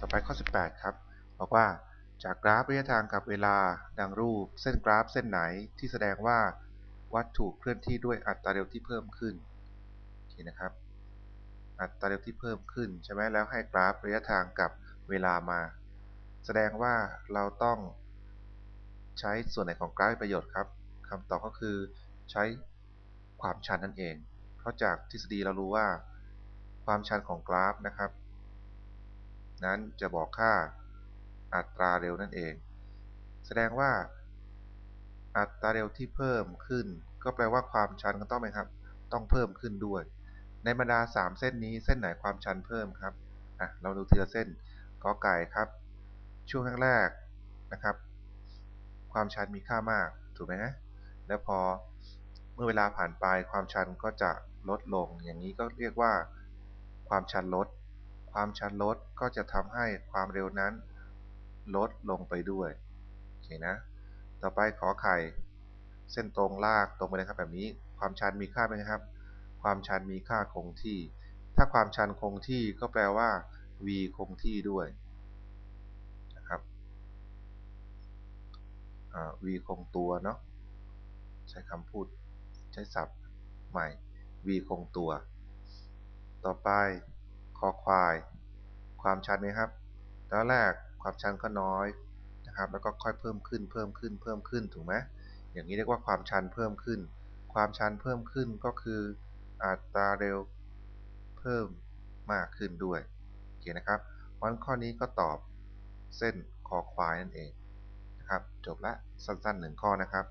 ต่อไปข้อ 18 ครับ บอกว่าจากกราฟระยะทางกับเวลาดังรูป เส้นกราฟเส้นไหนที่แสดงว่าวัตถุเคลื่อนที่ด้วยอัตราเร็วที่เพิ่มขึ้นโอเคนะครับ อัตราเร็วที่เพิ่มขึ้นใช่ไหมแล้วให้กราฟระยะทางกับเวลามา แสดงว่าเราต้องใช้ส่วนไหนของกราฟประโยชน์ครับคำตอบก็คือใช้ความชันนั่นเอง เพราะจากทฤษฎีเรารู้ว่า ความชันของกราฟนะครับ นั้นจะบอกค่าอัตราเร็วนั่นเอง แสดงว่า อัตราเร็วที่เพิ่มขึ้น ก็แปลว่าความชันก็ต้องไหมครับ ต้องเพิ่มขึ้นด้วย ในบรรดา 3 เส้นนี้เส้นไหนความชันเพิ่มครับอะเราดูทีละเส้นกอไก่ครับ ช่วงแรกๆนะครับ ความชันมีค่ามากถูกไหมฮะแล้วพอเมื่อเวลาผ่านไปความชันก็จะลดลง อย่างนี้ก็เรียกว่าความชันลด ความชันลดก็จะทำให้ความเร็วนั้น ลดลงไปด้วยโอเคนะ ต่อไปขอไข่ เส้นตรงลากตรงไปเลยครับแบบนี้ ความชันมีค่าเป็นไงครับ ความชันมีค่าคงที่ ถ้าความชันคงที่ก็แปลว่า v คงที่ด้วยนะครับ v คงตัวเนาะใช้คำพูดใช้ศัพท์ใหม่ v คงตัว ต่อไป คอควาย ความชันไหมครับตอนแรกความชันก็น้อยนะครับ แล้วก็ค่อยเพิ่มขึ้นเพิ่มขึ้นเพิ่มขึ้นถูกไหมอย่างนี้เรียกว่าความชันเพิ่มขึ้น ความชันเพิ่มขึ้นก็คืออัตราเร็วเพิ่มมากขึ้นด้วยโอเคนะครับวันข้อนี้ก็ตอบเส้นคอควายนั่นเองนะครับ จบละสั้นๆหนึ่งข้อนะครับ